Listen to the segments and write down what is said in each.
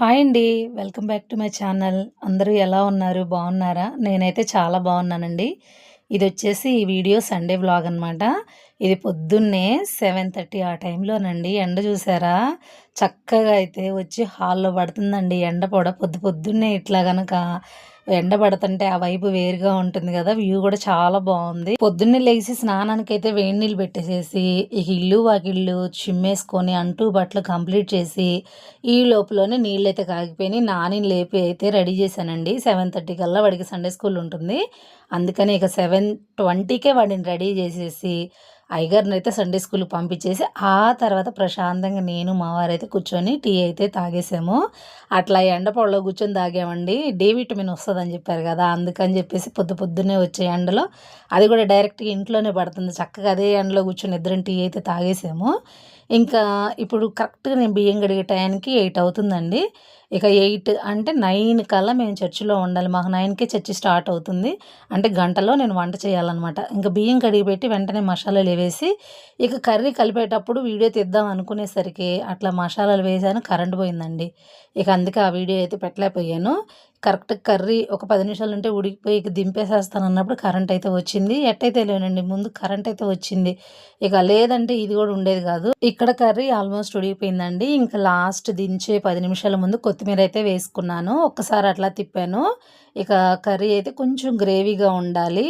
Hi అండి. Welcome back to my channel. అందరూ ఎలా ఉన్నారు? బాగున్నారా? నేనైతే చాలా బాగున్నానండి. ఇది వచ్చేసి ఈ వీడియో సండే వ్లాగ్ అనమాట ఇది పొద్దున్నే సెవెన్ థర్టీ ఆ టైంలోనండి. ఎండ చూసారా? చక్కగా అయితే వచ్చి హాల్లో పడుతుందండి. ఎండ పొడ పొద్దు పొద్దున్నే ఇట్లా కనుక ఎండ పడుతుంటే ఆ వైపు వేరుగా ఉంటుంది కదా వ్యూ కూడా చాలా బాగుంది. పొద్దున్నే లేచి స్నానానికి అయితే వేడి నీళ్ళు పెట్టేసేసి ఇక ఇల్లు వాకిళ్ళు చిమ్మేసుకొని అంటూ బట్టలు కంప్లీట్ చేసి ఈ లోపలనే నీళ్ళు అయితే కాగిపోయి నాని లేపి అయితే రెడీ చేశానండి. సెవెన్ థర్టీ కల్లా వాడికి సండే స్కూల్ ఉంటుంది. అందుకని ఇక సెవెన్ ట్వంటీకే వాడిని రెడీ చేసేసి అయ్యగారిని అయితే సండే స్కూల్కి పంపించేసి ఆ తర్వాత ప్రశాంతంగా నేను మా వారైతే కూర్చొని టీ అయితే తాగేసాము. అట్లా ఎండ పొడలో కూర్చొని తాగామండి. డి విటమిన్ వస్తుందని చెప్పారు కదా అందుకని చెప్పేసి పొద్దు పొద్దున్నే వచ్చే ఎండలో. అది కూడా డైరెక్ట్గా ఇంట్లోనే పడుతుంది. చక్కగా అదే ఎండలో కూర్చొని ఇద్దరం టీ అయితే తాగేసాము. ఇంకా ఇప్పుడు కరెక్ట్గా నేను బియ్యం కడిగే టయానికి ఎయిట్ అవుతుందండి. ఇక ఎయిట్ అంటే నైన్ కల్లా మేము చర్చిలో ఉండాలి. మాకు నైన్కే చర్చి స్టార్ట్ అవుతుంది. అంటే గంటలో నేను వంట చేయాలన్నమాట. ఇంకా బియ్యం కడిగి పెట్టి వెంటనే మసాలాలు వేసి ఇక కర్రీ కలిపేటప్పుడు వీడియో తీద్దాం అనుకునేసరికి అట్లా మసాలాలు వేసాను కరెంట్ పోయిందండి. ఇక అందుకే ఆ వీడియో అయితే పెట్టలేకపోయాను. కరెక్ట్ కర్రీ ఒక పది నిమిషాలు ఉంటే ఉడికిపోయి ఇక దింపేసేస్తాను అన్నప్పుడు కరెంట్ అయితే వచ్చింది. ఎట్టయితే లేనండి ముందు కరెంట్ అయితే వచ్చింది. ఇక లేదంటే ఇది కూడా ఉండేది కాదు. ఇక్కడ కర్రీ ఆల్మోస్ట్ ఉడికిపోయిందండి. ఇంకా లాస్ట్ దించే పది నిమిషాల ముందు కొత్తిమీర అయితే వేసుకున్నాను. ఒక్కసారి అట్లా తిప్పాను. ఇక కర్రీ అయితే కొంచెం గ్రేవీగా ఉండాలి.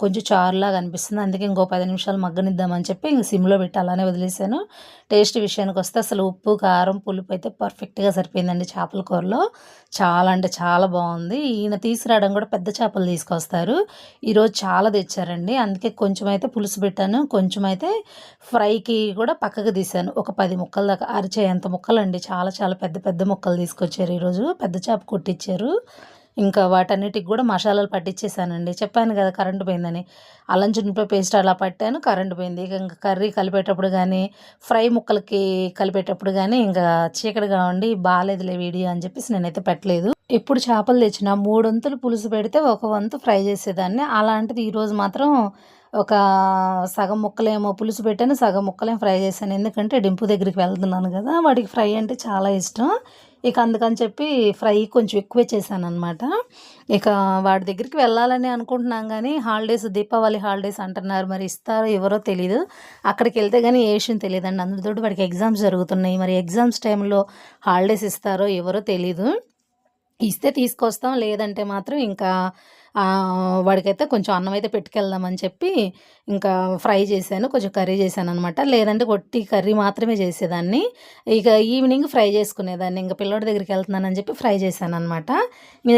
కొంచెం చారులాగా అనిపిస్తుంది. అందుకే ఇంకో పది నిమిషాలు మగ్గనిద్దామని చెప్పి ఇంక సిమ్లో పెట్టి అలానే వదిలేసాను. టేస్ట్ విషయానికి వస్తే అసలు ఉప్పు కారం పులుపు అయితే పర్ఫెక్ట్గా సరిపోయిందండి చేపల కూరలో. చాలా అంటే చాలా బాగుంది. ఈయన తీసుకురావడం కూడా పెద్ద చేపలు తీసుకొస్తారు. ఈరోజు చాలా తెచ్చారండి. అందుకే కొంచెం అయితే పులుసు పెట్టాను. కొంచెం అయితే ఫ్రైకి కూడా పక్కకు తీశాను ఒక పది ముక్కల దాకా అరిచే ఎంత ముక్కలు అండి చాలా చాలా పెద్ద పెద్ద ముక్కలు తీసుకొచ్చారు ఈరోజు. పెద్ద చేప కొట్టించారు ఇంకా వాటన్నిటికి కూడా మసాలాలు పట్టించేసానండి చెప్పాను కదా కరెంటు పోయిందని. అల్లం చున్నిపాయ పేస్ట్ అలా పట్టాను కరెంటు పోయింది. ఇక ఇంకా కర్రీ కలిపేటప్పుడు కానీ ఫ్రై ముక్కలకి కలిపేటప్పుడు కానీ ఇంకా చీకటిగా ఉండి బాగాలేదులే వీడియో అని చెప్పేసి నేనైతే పెట్టలేదు. ఎప్పుడు చేపలు తెచ్చిన మూడొంతులు పులుసు పెడితే ఒక వంతు ఫ్రై చేసేదాన్ని. అలాంటిది ఈరోజు మాత్రం ఒక సగం ముక్కలేమో పులుసు పెట్టాను సగం ముక్కలేమో ఫ్రై చేశాను. ఎందుకంటే డింపు దగ్గరికి వెళ్తున్నాను కదా వాడికి ఫ్రై అంటే చాలా ఇష్టం. ఇక అందుకని చెప్పి ఫ్రై కొంచెం ఎక్కువే చేశాను అనమాట ఇక వాడి దగ్గరికి వెళ్ళాలని అనుకుంటున్నాం కానీ హాలిడేస్ దీపావళి హాలిడేస్ అంటున్నారు. మరి ఇస్తారో ఎవరో తెలియదు అక్కడికి వెళ్తే కానీ ఏ విషయం తెలియదండి. అందుతోటి వాడికి ఎగ్జామ్స్ జరుగుతున్నాయి. మరి ఎగ్జామ్స్ టైంలో హాలిడేస్ ఇస్తారో ఎవరో తెలీదు. ఇస్తే తీసుకొస్తాం. లేదంటే మాత్రం ఇంకా వాడికైతే కొంచెం అన్నం అయితే పెట్టుకెళ్దామని చెప్పి ఇంకా ఫ్రై చేశాను కొంచెం కర్రీ చేశాను అనమాట లేదంటే కొట్టి కర్రీ మాత్రమే చేసేదాన్ని. ఇక ఈవినింగ్ ఫ్రై చేసుకునేదాన్ని. ఇంకా పిల్లడి దగ్గరికి వెళ్తున్నానని చెప్పి ఫ్రై చేశాను అనమాట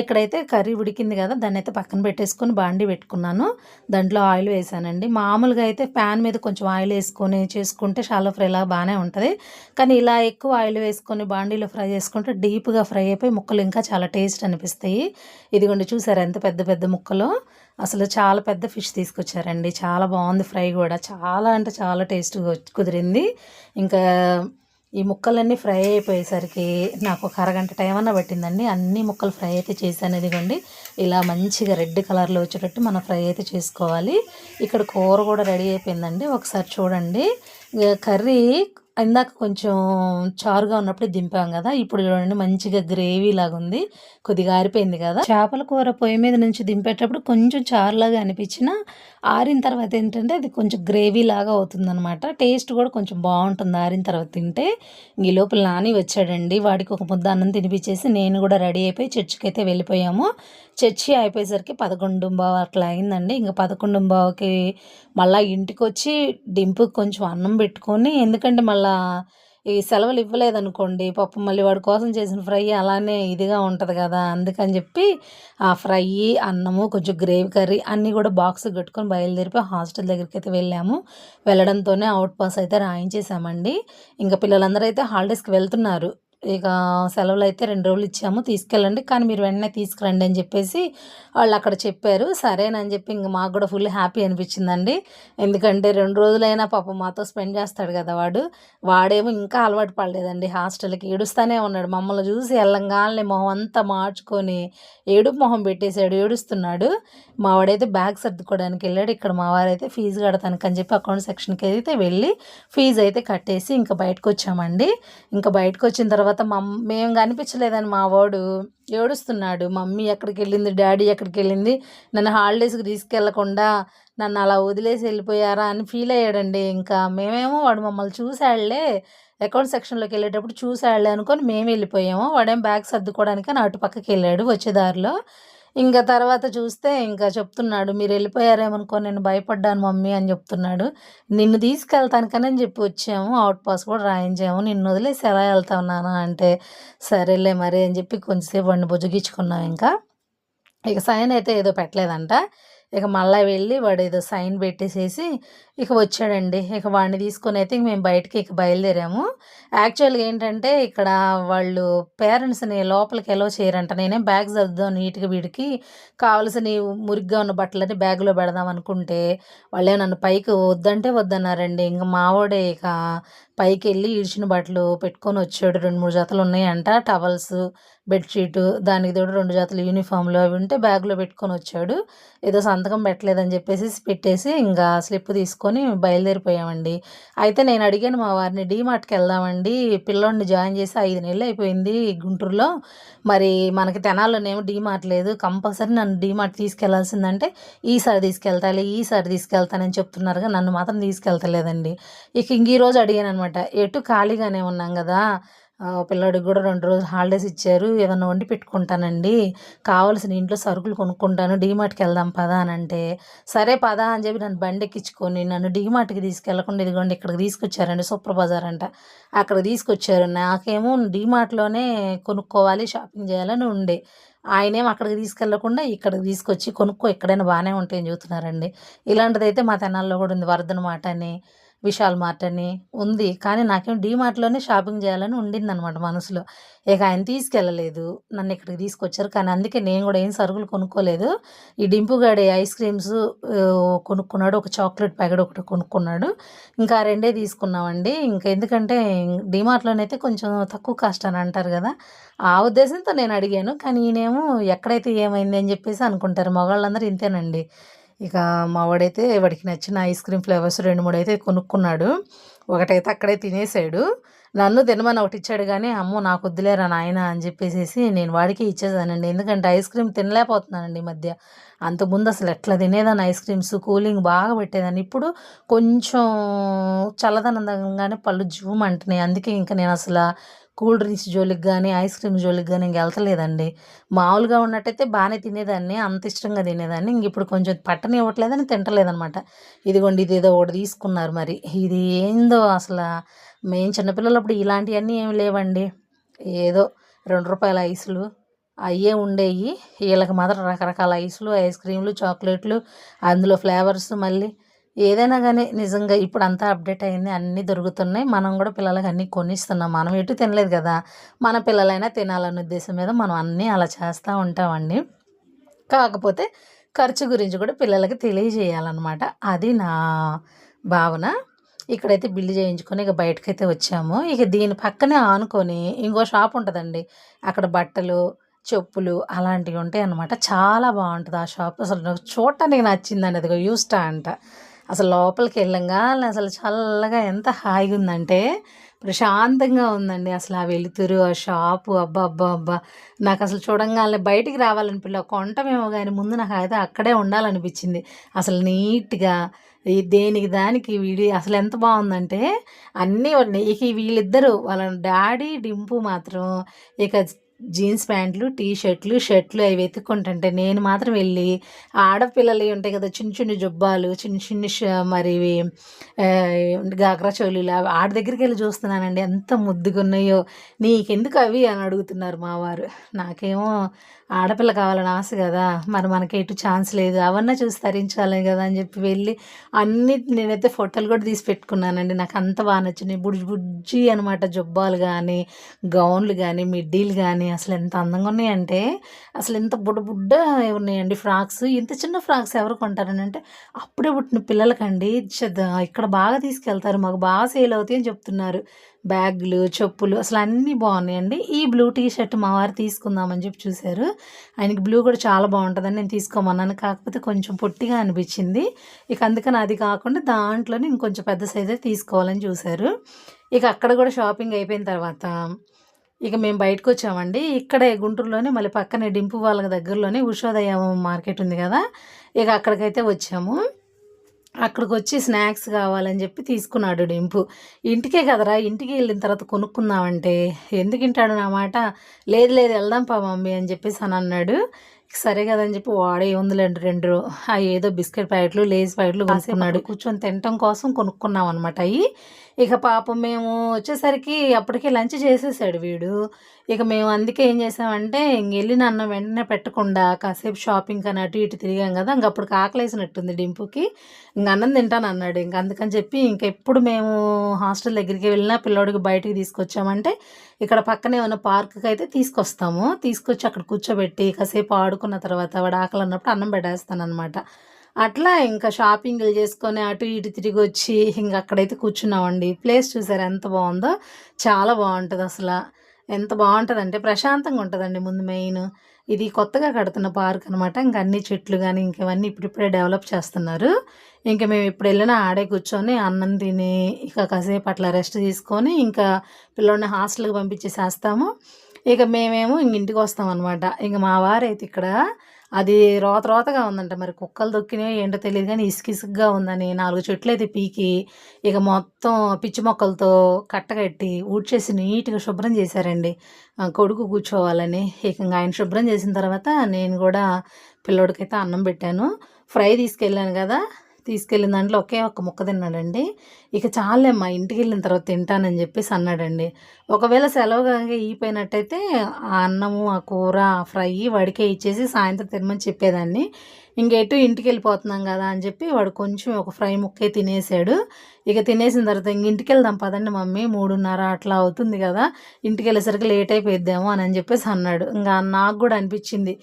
ఇక్కడైతే కర్రీ ఉడికింది కదా దాన్ని అయితే పక్కన పెట్టేసుకొని బాండి పెట్టుకున్నాను. దాంట్లో ఆయిల్ వేసానండి. మామూలుగా అయితే ప్యాన్ మీద కొంచెం ఆయిల్ వేసుకొని చేసుకుంటే షాలో ఫ్రై ఇలా బాగానే ఉంటుంది. కానీ ఇలా ఎక్కువ ఆయిల్ వేసుకొని బాండీలో ఫ్రై చేసుకుంటే డీప్గా ఫ్రై అయిపోయి ముక్కలు ఇంకా చాలా టేస్ట్ అనిపిస్తాయి. ఇదిగోండి చూసారు ఎంత పెద్ద పెద్ద ముక్కలు అసలు చాలా పెద్ద ఫిష్ తీసుకొచ్చారండి. చాలా బాగుంది ఫ్రై కూడా. చాలా అంటే చాలా టేస్ట్గా కుదిరింది. ఇంకా ఈ ముక్కలన్నీ ఫ్రై అయిపోయేసరికి నాకు ఒక అరగంట టైం అన్న పట్టిందండి. అన్ని ముక్కలు ఫ్రై అయితే చేశాను. ఇదిగోండి. ఇలా మంచిగా రెడ్ కలర్లో వచ్చేటట్టు మనం ఫ్రై అయితే చేసుకోవాలి. ఇక్కడ కూర కూడా రెడీ అయిపోయిందండి. ఒకసారి చూడండి. కర్రీ ఇందాక కొంచెం చారుగా ఉన్నప్పుడు దింపాం కదా ఇప్పుడు చూడండి మంచిగా గ్రేవీ లాగా ఉంది కొద్దిగా ఆరిపోయింది కదా. చేపల కూర పొయ్యి మీద నుంచి దింపేటప్పుడు కొంచెం చారులాగా అనిపించిన ఆరిన తర్వాత ఏంటంటే అది కొంచెం గ్రేవీ లాగా అవుతుంది అనమాట టేస్ట్ కూడా కొంచెం బాగుంటుంది ఆరిన తర్వాత తింటే. ఈ లోపల నాని వచ్చాడండి వాడికి ఒక ముద్ద అన్నం తినిపించేసి నేను కూడా రెడీ అయిపోయి చర్చికి అయితే వెళ్ళిపోయాము. చర్చి అయిపోయేసరికి పదకొండు బావ అట్లా అయిందండి. ఇంకా పదకొండు బావకి మళ్ళీ ఇంటికి వచ్చి డింపుకి కొంచెం అన్నం పెట్టుకొని ఎందుకంటే మళ్ళీ ఈ సెలవులు ఇవ్వలేదనుకోండి పప్పు మళ్ళీ వాడి కోసం చేసిన ఫ్రై అలానే ఇదిగా ఉంటుంది కదా అందుకని చెప్పి ఆ ఫ్రై అన్నము కొంచెం గ్రేవీ కర్రీ అన్నీ కూడా బాక్స్ కట్టుకొని బయలుదేరిపోయి హాస్టల్ దగ్గరికి అయితే వెళ్ళాము. వెళ్ళడంతోనే అవుట్ పాస్ అయితే రాయించేసామండి. ఇంకా పిల్లలందరూ అయితే హాలిడేస్కి వెళ్తున్నారు. ఇక సెలవులు అయితే రెండు రోజులు ఇచ్చాము తీసుకెళ్ళండి. కానీ మీరు వెంటనే తీసుకురండి అని చెప్పేసి వాళ్ళు అక్కడ చెప్పారు. సరేనని చెప్పి ఇంక మాకు కూడా ఫుల్ హ్యాపీ అనిపించిందండి. ఎందుకంటే రెండు రోజులైనా పాపం మాతో స్పెండ్ చేస్తాడు కదా వాడు. వాడేమో ఇంకా అలవాటు పడలేదండి. హాస్టల్కి ఏడుస్తూనే ఉన్నాడు. మమ్మల్ని చూసి వెళ్ళంగానే మొహం అంతా మార్చుకొని ఏడుపు మొహం పెట్టేశాడు ఏడుస్తున్నాడు. మా వాడైతే బ్యాగ్ సర్దుకోవడానికి వెళ్ళాడు. ఇక్కడ మా వారైతే ఫీజు కడతానికి అని చెప్పి అకౌంట్ సెక్షన్కి అయితే వెళ్ళి ఫీజు అయితే కట్టేసి ఇంకా బయటకు వచ్చామండి ఇంకా బయటకు వచ్చిన తర్వాత తర్వాత మమ్ మేము కనిపించలేదని మా వాడు ఏడుస్తున్నాడు. మమ్మీ ఎక్కడికి వెళ్ళింది డాడీ ఎక్కడికి వెళ్ళింది నన్ను హాలిడేస్కి తీసుకెళ్ళకుండా నన్ను అలా వదిలేసి వెళ్ళిపోయారా? అని ఫీల్ అయ్యాడండి. ఇంకా మేమేమో వాడు మమ్మల్ని చూసాడులే అకౌంట్ సెక్షన్లోకి వెళ్ళేటప్పుడు చూసాడులే అనుకొని మేము వెళ్ళిపోయాము. వాడేం బ్యాగ్ సర్దుకోవడానికి అని అటు పక్కకి వెళ్ళాడు వచ్చేదారిలో ఇంకా తర్వాత చూస్తే ఇంకా చెప్తున్నాడు మీరు వెళ్ళిపోయారేమనుకో నేను భయపడ్డాను మమ్మీ అని చెప్తున్నాడు. నిన్ను తీసుకెళ్తానికని చెప్పి వచ్చాము. అవుట్ పాస్ కూడా రాయించాము. నిన్ను వదిలేసి ఎలా వెళ్తా ఉన్నాను అంటే సరేలే మరి అని చెప్పి కొంచెంసేపు వాడిని బుజ్జగించుకున్నాం ఇంకా. ఇక సైన్ అయితే ఏదో పెట్టలేదంట. ఇక మళ్ళీ వెళ్ళి వాడు ఏదో సైన్ పెట్టేసేసి ఇక వచ్చాడండి. ఇక వాడిని తీసుకొని అయితే మేము బయటకి ఇక బయలుదేరాము. యాక్చువల్గా ఏంటంటే ఇక్కడ వాళ్ళు పేరెంట్స్ని లోపలికి ఎలా చేయరంట. నేనే బ్యాగ్ చదువుదాం నీట్గా వీడికి. కావలసిన మురిగ్గా ఉన్న బట్టలని బ్యాగ్లో పెడదాం అనుకుంటే వాళ్ళే నన్ను పైకి వద్దంటే వద్దన్నారండి. ఇంకా మావాడే ఇక పైకి వెళ్ళి ఇడిచిన బట్టలు పెట్టుకొని వచ్చాడు. రెండు మూడు జతలు ఉన్నాయంట. టవల్స్ బెడ్షీటు దానికి తోడు రెండు జతలు యూనిఫామ్లు అవి ఉంటే బ్యాగ్లో పెట్టుకొని వచ్చాడు. ఏదో సంతకం పెట్టలేదని చెప్పేసి పెట్టేసి ఇంకా స్లిప్ తీసుకొని బయలుదేరిపోయామండి. అయితే నేను అడిగాను మా వారిని డీమార్ట్కి వెళ్దామండి. పిల్లోడిని జాయిన్ చేసి ఐదు నెలలు అయిపోయింది గుంటూరులో. మరి మనకి తెనాల్లోనేమో డీమార్ట్ లేదు. కంపల్సరీ నన్ను డీమార్ట్ తీసుకెళ్ళాల్సిందంటే ఈసారి తీసుకెళ్తాలి ఈసారి తీసుకెళ్తానని చెప్తున్నారుగా నన్ను మాత్రం తీసుకెళ్తలేదండి. ఇక ఇంక ఈరోజు అడిగాను అనమాట ఎటు ఖాళీగానే ఉన్నాం కదా. పిల్లడికి కూడా రెండు రోజులు హాలిడేస్ ఇచ్చారు. ఏదన్నా వండి పెట్టుకుంటానండి. కావాల్సిన ఇంట్లో సరుకులు కొనుక్కుంటాను. డీమార్ట్కి వెళ్దాం పదా అని అంటే సరే పదా అని చెప్పి నన్ను బండి ఎక్కించుకొని నన్ను డీమార్ట్కి తీసుకెళ్ళకుండా ఇదిగోండి ఇక్కడికి తీసుకొచ్చారండి. సూపర్ బజార్ అంట. అక్కడ తీసుకొచ్చారు. నాకేమో డీమార్ట్లోనే కొనుక్కోవాలి షాపింగ్ చేయాలని ఉండే. ఆయనేమో అక్కడికి తీసుకెళ్ళకుండా ఇక్కడికి తీసుకొచ్చి కొనుక్కో ఎక్కడైనా బాగానే ఉంటాయని చూస్తున్నారండి ఇలాంటిదైతే మా తెనాల్లో కూడా ఉంది వరదన మాట అని. విశాల్ మార్ట్ అని ఉంది. కానీ నాకేం డీమార్ట్లోనే షాపింగ్ చేయాలని ఉండింది అనమాట మనసులో. ఇక ఆయన తీసుకెళ్ళలేదు. నన్ను ఇక్కడికి తీసుకొచ్చారు. కానీ అందుకే నేను కూడా ఏం సరుకులు కొనుక్కోలేదు. ఈ డింపుగాడి ఐస్ క్రీమ్స్ కొనుక్కున్నాడు. ఒక చాక్లెట్ ప్యాకెట్ ఒకటి కొనుక్కున్నాడు. ఇంకా రెండే తీసుకున్నామండి. ఇంకా ఎందుకంటే డీమార్ట్లోనైతే కొంచెం తక్కువ కాస్ట్ అని అంటారు కదా. ఆ ఉద్దేశంతో నేను అడిగాను. కానీ ఈయనేమో ఎక్కడైతే ఏమైంది అని చెప్పేసి అనుకుంటారు. మగవాళ్ళందరూ ఇంతేనండి. ఇక మా వాడైతే వాడికి నచ్చిన ఐస్ క్రీమ్ ఫ్లేవర్స్ రెండు మూడు అయితే కొనుక్కున్నాడు. ఒకటైతే అక్కడే తినేసాడు. నన్ను తినమని ఒకటి ఇచ్చాడు కానీ అమ్మో నాకు వద్దులేరా నాయన అని చెప్పేసి నేను వాడికి ఇచ్చేసానండి. ఎందుకంటే ఐస్ క్రీమ్ తినలేకపోతున్నానండి ఈ మధ్య. అంతకుముందు అసలు ఎట్లా తినేదాన్ని ఐస్ క్రీమ్స్? కూలింగ్ బాగా పెట్టేదాన్ని. ఇప్పుడు కొంచెం చల్లదనంగానే పళ్ళు జూమ్ అంటున్నాయి అందుకే ఇంకా నేను అసలు కూల్ డ్రింక్స్ జోలికి కానీ ఐస్ క్రీమ్ జోలికి కానీ ఇంక వెళ్తలేదండి మామూలుగా ఉన్నట్టయితే బాగానే తినేదాన్ని అంత ఇష్టంగా తినేదాన్ని. ఇంక ఇప్పుడు కొంచెం పట్టని ఇవ్వట్లేదని తింటలేదనమాట. ఇదిగోండి ఇది ఏదో ఒకటి తీసుకున్నారు మరి. ఇది ఏందో అసలు? మేము చిన్నపిల్లలప్పుడు ఇలాంటివన్నీ ఏమి లేవండి. ఏదో రెండు రూపాయల ఐసులు అయ్యే ఉండేవి వీళ్ళకి మాత్రం రకరకాల ఐసులు ఐస్ క్రీమ్లు చాక్లెట్లు అందులో ఫ్లేవర్స్ మళ్ళీ ఏదైనా కానీ నిజంగా ఇప్పుడు అంతా అప్డేట్ అయింది అన్నీ దొరుకుతున్నాయి. మనం కూడా పిల్లలకి అన్నీ కొనిస్తున్నాం. మనం ఎటు తినలేదు కదా. మన పిల్లలైనా తినాలన్న ఉద్దేశం మీద మనం అన్నీ అలా చేస్తూ ఉంటామండి. కాకపోతే ఖర్చు గురించి కూడా పిల్లలకి తెలియజేయాలన్నమాట. అది నా భావన. ఇక్కడైతే బిల్లు చేయించుకొని ఇక బయటకైతే వచ్చాము. ఇక దీని పక్కనే ఆనుకొని ఇంకో షాప్ ఉంటుందండి. అక్కడ బట్టలు చెప్పులు అలాంటివి ఉంటాయి అన్నమాట చాలా బాగుంటుంది ఆ షాప్. అసలు నాకు చూడటానికి నచ్చిందండి అది యూస్టా అంట. అసలు లోపలికి వెళ్ళంగా అసలు చల్లగా ఎంత హాయిగా ఉందంటే ప్రశాంతంగా ఉందండి అసలు ఆ వెలుతురు ఆ షాపు. అబ్బా అబ్బా అబ్బా. నాకు అసలు చూడంగానే బయటికి రావాలని పిల్ల కొంటమేమో కానీ ముందు నాకు అయితే అక్కడే ఉండాలనిపించింది. అసలు నీట్గా దేనికి దానికి వీడి అసలు ఎంత బాగుందంటే అన్నీ ఉన్నాయి ఇక వీళ్ళిద్దరూ వాళ్ళ డాడీ డింపు మాత్రం ఇక జీన్స్ ప్యాంట్లు టీ షర్ట్లు షర్ట్లు అవి వెతుక్కుంటుంటే నేను మాత్రం వెళ్ళి ఆడపిల్లలు ఉంటాయి కదా చిన్న చిన్న జుబ్బాలు చిన్న చిన్న మరి గాగ్రా చోళీలు అవి ఆడ దగ్గరికి వెళ్ళి చూస్తున్నానండి. ఎంత ముద్దుగా ఉన్నాయో నీకెందుకు అవి అని అడుగుతున్నారు మా వారు. నాకేమో ఆడపిల్ల కావాలని ఆశ కదా. మరి మనకి ఎటు ఛాన్స్ లేదు. అవన్నీ చూసి తరించాలి కదా అని చెప్పి వెళ్ళి అన్ని నేనైతే ఫోటోలు కూడా తీసి పెట్టుకున్నానండి. నాకు అంత బాగా నచ్చినాయి. బుడ్జి బుజ్జి అనమాట జుబ్బాలు కానీ గౌన్లు కానీ మిడ్డీలు కానీ అసలు ఎంత అందంగా ఉన్నాయంటే అసలు ఎంత బుడ్డ బుడ్డ ఉన్నాయండి ఫ్రాక్స్. ఇంత చిన్న ఫ్రాక్స్ ఎవరు కొంటారని అంటే అప్పుడే పుట్టిన పిల్లలకండి. ఇక్కడ బాగా తీసుకెళ్తారు. మాకు బాగా సేల్ అవుతాయి అని చెప్తున్నారు. బ్యాగులు చెప్పులు అసలు అన్నీ బాగున్నాయండి. ఈ బ్లూ టీ షర్ట్ మా వారు తీసుకుందామని చెప్పి చూశారు. ఆయనకి బ్లూ కూడా చాలా బాగుంటుందని నేను తీసుకోమన్నాను. కాకపోతే కొంచెం పొట్టిగా అనిపించింది. ఇక అందుకని అది కాకుండా దాంట్లోనే ఇంకొంచెం పెద్ద సైజే తీసుకోవాలని చూశారు. ఇక అక్కడ కూడా షాపింగ్ అయిపోయిన తర్వాత ఇక మేము బయటకు వచ్చామండి ఇక్కడే గుంటూరులోనే మళ్ళీ పక్కనే డింపు వాళ్ళ దగ్గరలోనే ఉషోదయ మార్కెట్ ఉంది కదా ఇక అక్కడికైతే వచ్చాము. అక్కడికి వచ్చి స్నాక్స్ కావాలని చెప్పి తీసుకున్నాడు డింపు. ఇంటికే కదరా ఇంటికి వెళ్ళిన తర్వాత కొనుక్కుందామంటే ఎందుకు వింటాడు నా మాట? లేదు లేదు వెళ్దాం పా మమ్మీ అని చెప్పేసి అని అన్నాడు. సరే కదని చెప్పి వాడే ఉందిలేండి రెండు ఆ ఏదో బిస్కెట్ ప్యాకెట్లు లేస్ ప్యాకెట్లు కొనుక్కున్నాడు. కూర్చొని తినటం కోసం కొనుక్కున్నాం అనమాట అవి ఇక పాపం మేము వచ్చేసరికి అప్పటికే లంచ్ చేసేసాడు వీడు. ఇక మేము అందుకే ఏం చేసామంటే ఇంక వెళ్ళిన అన్నం వెంటనే పెట్టకుండా కాసేపు షాపింగ్ అని అటు ఇటు తిరిగాం కదా ఇంక అప్పుడు ఆకలేసినట్టుంది డింపుకి. ఇంక అన్నం తింటాను అన్నాడు. ఇంక అందుకని చెప్పి ఇంక ఎప్పుడు మేము హాస్టల్ దగ్గరికి వెళ్ళినా పిల్లోడికి బయటికి తీసుకొచ్చామంటే ఇక్కడ పక్కనే ఉన్న పార్క్కి అయితే తీసుకొస్తాము. తీసుకొచ్చి అక్కడ కూర్చోబెట్టి కాసేపు ఆడుకున్న తర్వాత వాడు ఆకలి అన్నప్పుడు అన్నం పెట్టేస్తాను అనమాట అట్లా ఇంకా షాపింగ్లు చేసుకొని అటు ఇటు తిరిగి వచ్చి ఇంక అక్కడైతే కూర్చున్నామండి. ప్లేస్ చూసారు ఎంత బాగుందో? చాలా బాగుంటుంది అసలు. ఎంత బాగుంటుందంటే ప్రశాంతంగా ఉంటుందండి ముందు మెయిన్. ఇది కొత్తగా కడుతున్న పార్క్ అనమాట ఇంకా అన్ని చెట్లు కానీ ఇంకవన్నీ ఇప్పుడిప్పుడే డెవలప్ చేస్తున్నారు. ఇంకా మేము ఇప్పుడు వెళ్ళినా ఆడే కూర్చొని అన్నం తిని ఇక కాసేపు అట్లా రెస్ట్ తీసుకొని ఇంకా పిల్లోడిని హాస్టల్కి పంపించేసేస్తాము. ఇక మేమేమో ఇంక ఇంటికి వస్తాం అనమాట ఇంక మా వారైతే ఇక్కడ అది రోత రోతగా ఉందంట మరి. కుక్కలు దొక్కినాయో ఏంటో తెలియదు కానీ ఇసుక ఇసుకగా ఉందని నాలుగు చెట్లు అయితే పీకి ఇక మొత్తం పిచ్చి మొక్కలతో కట్టగట్టి ఊడ్చేసి నీట్గా శుభ్రం చేశారండి. కొడుకు కూర్చోవాలని. ఇక ఆయన శుభ్రం చేసిన తర్వాత నేను కూడా పిల్లోడికైతే అన్నం పెట్టాను. ఫ్రై తీసుకెళ్ళాను కదా. తీసుకెళ్ళిన దాంట్లో ఒకే ఒక్క ముక్క తిన్నాడండి. ఇక చాలే మా ఇంటికి వెళ్ళిన తర్వాత తింటానని చెప్పేసి అన్నాడండి. ఒకవేళ సెలవు కనుక ఈపోయినట్టయితే ఆ అన్నము ఆ కూర ఆ ఫ్రై వాడికే ఇచ్చేసి సాయంత్రం తినమని చెప్పేదాన్ని. ఇంకెటు ఇంటికి వెళ్ళిపోతున్నాం కదా అని చెప్పి వాడు కొంచెం ఒక ఫ్రై ముక్కే తినేసాడు. ఇక తినేసిన తర్వాత ఇంక ఇంటికి వెళ్దాం పదండి మమ్మీ మూడున్నర అట్లా అవుతుంది కదా. ఇంటికి వెళ్ళేసరికి లేట్ అయిపోయిద్దాము అని అని చెప్పేసి అన్నాడు. ఇంకా నాకు కూడా అనిపించింది.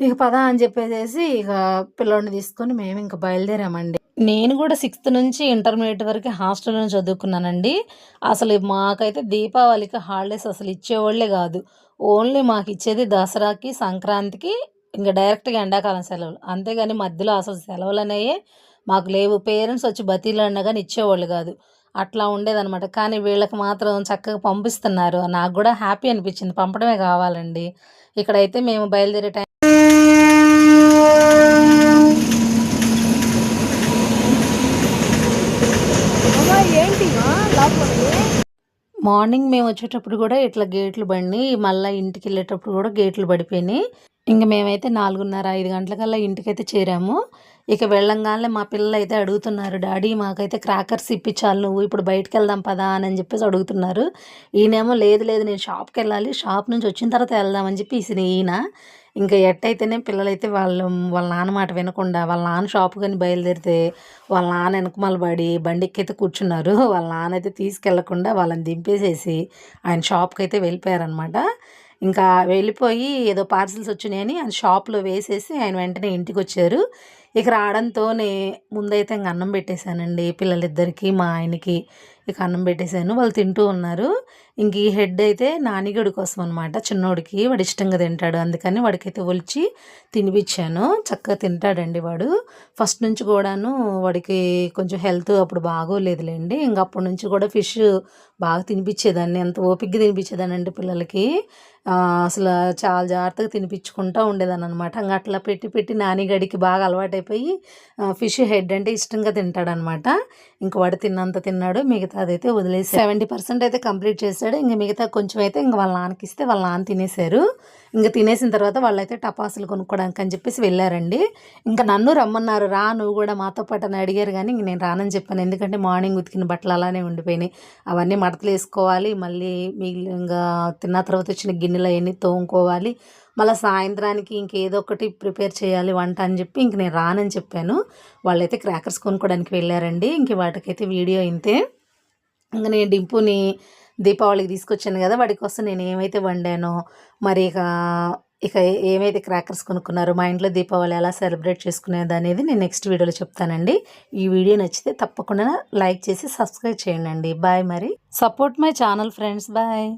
ఇక పద అని చెప్పేసి ఇక పిల్లోడిని తీసుకొని మేము ఇంకా బయలుదేరామండి. నేను కూడా సిక్స్త్ నుంచి ఇంటర్మీడియట్ వరకు హాస్టల్లో చదువుకున్నానండి. అసలు మాకైతే దీపావళికి హాలిడేస్ అసలు ఇచ్చేవాళ్ళే కాదు. ఓన్లీ మాకు ఇచ్చేది దసరాకి సంక్రాంతికి ఇంకా డైరెక్ట్గా ఎండాకాలం సెలవులు. అంతేగాని మధ్యలో అసలు సెలవులు అనేవి మాకు లేవు. పేరెంట్స్ వచ్చి బతీలు అన్నా కానీ ఇచ్చేవాళ్ళు కాదు. అట్లా ఉండేదనమాట కానీ వీళ్ళకి మాత్రం చక్కగా పంపిస్తున్నారు. నాకు కూడా హ్యాపీ అనిపించింది. పంపడమే కావాలండి. ఇక్కడైతే మేము బయలుదేరే టైం మార్నింగ్ మేము వచ్చేటప్పుడు కూడా ఇట్లా గేట్లు బండి మళ్ళీ ఇంటికి వెళ్ళేటప్పుడు కూడా గేట్లు పడిపోయినాయి. ఇంక మేమైతే నాలుగున్నర ఐదు గంటలకల్లా ఇంటికైతే చేరాము. ఇక వెళ్ళంగానే మా పిల్లలు అయితే అడుగుతున్నారు డాడీ మాకైతే క్రాకర్స్ ఇప్పించాలి నువ్వు ఇప్పుడు బయటకు వెళ్దాం పదా అని చెప్పేసి అడుగుతున్నారు. ఈయనేమో లేదు లేదు నేను షాప్కి వెళ్ళాలి. షాప్ నుంచి వచ్చిన తర్వాత వెళ్దామని చెప్పి ఈయన. ఇంకా ఎట్టయితేనే పిల్లలైతే వాళ్ళు వాళ్ళ నాన్న మాట వినకుండా వాళ్ళ నాన్న షాపు కానీ బయలుదేరితే వాళ్ళ నాన్న వెనకమాల పడి బండికి అయితే కూర్చున్నారు. వాళ్ళ నాన్న అయితే తీసుకెళ్ళకుండా వాళ్ళని దింపేసేసి ఆయన షాప్కి అయితే వెళ్ళిపోయారనమాట ఇంకా వెళ్ళిపోయి ఏదో పార్సిల్స్ వచ్చినాయని ఆయన షాప్లో వేసేసి ఆయన వెంటనే ఇంటికి వచ్చారు ఇక రావడంతోనే ముందైతే ఇంక అన్నం పెట్టేశానండి పిల్లలిద్దరికి మా ఆయనకి ఇక అన్నం పెట్టేశాను. వాళ్ళు తింటూ ఉన్నారు. ఇంక ఈ హెడ్ అయితే నానిగడి కోసం అనమాట చిన్నోడికి వాడు ఇష్టంగా తింటాడు. అందుకని వాడికైతే ఒలిచి తినిపించాను చక్కగా తింటాడండి వాడు. ఫస్ట్ నుంచి కూడాను వాడికి కొంచెం హెల్త్ అప్పుడు బాగోలేదులేండి. ఇంక అప్పటి నుంచి కూడా ఫిష్ బాగా తినిపించేదాన్ని ఎంత ఓపిక్గా తినిపించేదాన్ని అండి పిల్లలకి అసలు చాలా జాగ్రత్తగా తినిపించుకుంటూ ఉండేదాన్ని అనమాట ఇంకా అట్లా పెట్టి పెట్టి నానిగడికి బాగా అలవాటు అయిపోయి ఫిష్ హెడ్ అంటే ఇష్టంగా తింటాడనమాట. ఇంక వాడు తిన్నంత తిన్నాడు మిగతా అదైతే వదిలేసి సెవెంటీ పర్సెంట్ అయితే కంప్లీట్ చేశాడు. ఇంక మిగతా కొంచెం అయితే ఇంక వాళ్ళ నాన్నకి ఇస్తే వాళ్ళ నాన్న తినేశారు. ఇంకా తినేసిన తర్వాత వాళ్ళైతే టపాసులు కొనుక్కోవడానికి అని చెప్పేసి వెళ్ళారండి. ఇంకా నన్ను రమ్మన్నారు రా నువ్వు కూడా మాతో పాటు అని అడిగారు కానీ ఇంక నేను రానని చెప్పాను. ఎందుకంటే మార్నింగ్ ఉతికిన బట్టలు అలానే ఉండిపోయినాయి. అవన్నీ మడతలు వేసుకోవాలి మళ్ళీ మిగిలి ఇంకా తిన్న తర్వాత వచ్చిన గిన్నెలు అవన్నీ తోముకోవాలి. మళ్ళీ సాయంత్రానికి ఇంకేదో ఒకటి ప్రిపేర్ చేయాలి వంట అని చెప్పి ఇంక నేను రానని చెప్పాను. వాళ్ళైతే క్రాకర్స్ కొనుక్కోవడానికి వెళ్ళారండి. ఇంక వాటికైతే వీడియో అయితే ఇంక నేను డింపుని దీపావళికి తీసుకొచ్చాను కదా వాడి కోసం నేను ఏమైతే వండానో మరి ఇక ఇక ఏమైతే క్రాకర్స్ కొనుక్కున్నారో మా ఇంట్లో దీపావళి ఎలా సెలబ్రేట్ చేసుకునేది అనేది నేను నెక్స్ట్ వీడియోలో చెప్తానండి. ఈ వీడియో నచ్చితే తప్పకుండా లైక్ చేసి సబ్స్క్రైబ్ చేయండి. బాయ్ మరి. Support my channel friends. Bye.